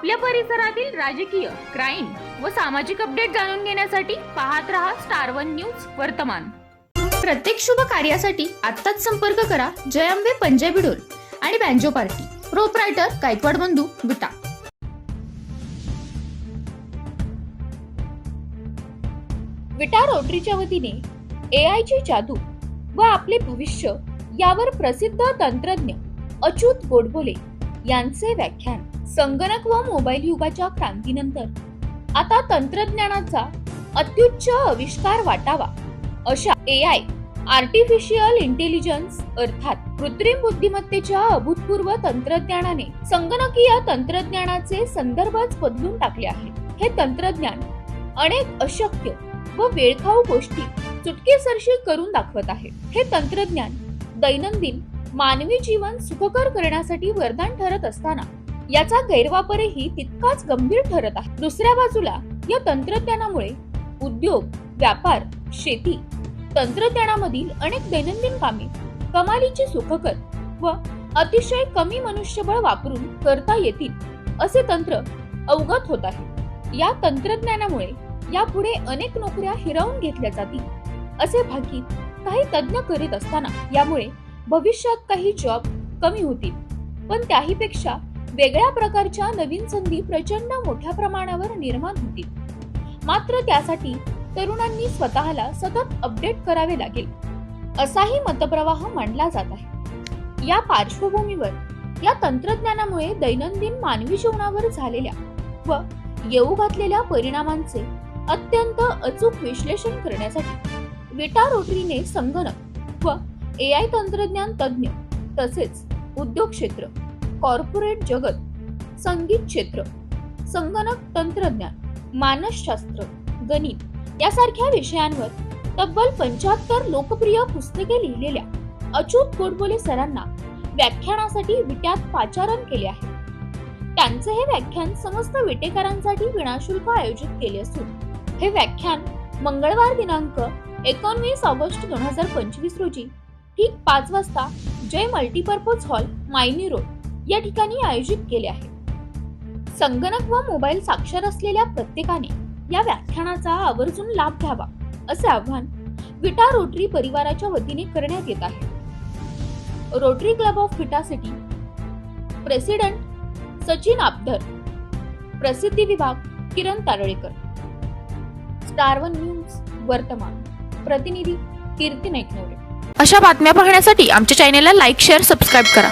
आपल्या परिसरातील राजकीय क्राईम व सामाजिक अपडेट जाणून घेण्यासाठी पाहत रहा स्टार वन न्यूज वर्तमान. प्रत्येक शुभ कार्यासाठी आत्ताच संपर्क करा जयंबे पंजाबी डोल आणि बँजो पार्टी. प्रोपरायटर गायकवाड बंधू विटा विटा रोटरीच्या वतीने ए आयची जादू व आपले भविष्य यावर प्रसिद्ध तंत्रज्ञ अच्युत गोडबोले यांचे व्याख्यान. संगणक व मोबाईल युगाच्या क्रांतीनंतर. आता तंत्रज्ञानाचा अत्युच्च आविष्कार वाटावा अशा ए आय आर्टिफिशियल इंटेलिजन्स अर्थात कृत्रिम बुद्धिमत्तेच्या अभूतपूर्व तंत्रज्ञानाने संगणकीय तंत्रज्ञानाचे संदर्भच बदलून टाकले आहे. हे तंत्रज्ञान अनेक अशक्य व वेळखाऊ गोष्टी चुटकेसरशी करून दाखवत आहे. हे तंत्रज्ञान दैनंदिन मानवी जीवन सुखकर करण्यासाठी वरदान ठरत असताना याचा गैरवापरही तितकाच गंभीर ठरत आहे. दुसऱ्या बाजूला या तंत्रज्ञानामुळे उद्योग व्यापार शेती तंत्रज्ञानामधील अनेक दैनंदिन कामे कमालीची सुखकर व अतिशय कमी मनुष्यबळ वापरून करता येतील असे तंत्र अवगत होत आहे. या तंत्रज्ञानामुळे यापुढे अनेक नोकऱ्या हिरावून घेतल्या जातील असे भाकीत काही तज्ज्ञ करीत असताना यामुळे भविष्यात काही जॉब कमी होतील. पण त्याहीपेक्षा वेगळ्या प्रकारच्या नवीन संधी प्रचंड मोठ्या प्रमाणावर निर्माण होतील. मात्र त्यासाठी तरुणांनी स्वतःला सतत अपडेट करावे लागेल असाही मतप्रवाह मांडला जात आहे. या पार्श्वभूमीवर या तंत्रज्ञानामुळे दैनंदिन मानवी जीवनावर झालेल्या व येऊ घातलेल्या परिणामांचे अत्यंत अचूक विश्लेषण करण्यासाठी विटा रोटरीने संगणक व ए आय तंत्रज्ञान तज्ज्ञ तसेच उद्योग क्षेत्र कॉर्पोरेट जगत संगीत क्षेत्र संगणक तंत्रज्ञान मानसशास्त्र गणित यासारख्या विषयांवर तब्बल पंच्याहत्तर लोकप्रिय पुस्तके लिहिलेल्या अच्युत गोडबोले सरांना व्याख्यानासाठी विट्यात पाचारण केले आहे. त्यांचे हे व्याख्यान समस्त विटेकरांसाठी विनाशुल्क आयोजित केले असून हे व्याख्यान मंगळवार दिनांक एकोणवीस ऑगस्ट दोन हजार पंचवीस रोजी ठीक पाच वाजता Jai multipurpose hall Mayani road या ठिकाणी आयोजित केले आहे. संगणक व मोबाईल साक्षर असलेल्या प्रत्येकाने या व्याख्यानाचा आवर्जून लाभ घ्यावा असे आव्हान विटा रोटरी परिवाराच्या वतीने करण्यात येत आहे. Rotary Club of Vita city president Sachin Apadhar प्रसिद्धी विभाग Kiran Taralekar. Star One News वर्तमान प्रतिनिधी कीर्ती नाईकनवरे अशा बातम्या पाहण्यासाठी आमच्या चॅनेलला लाईक शेअर सबस्क्राईब करा.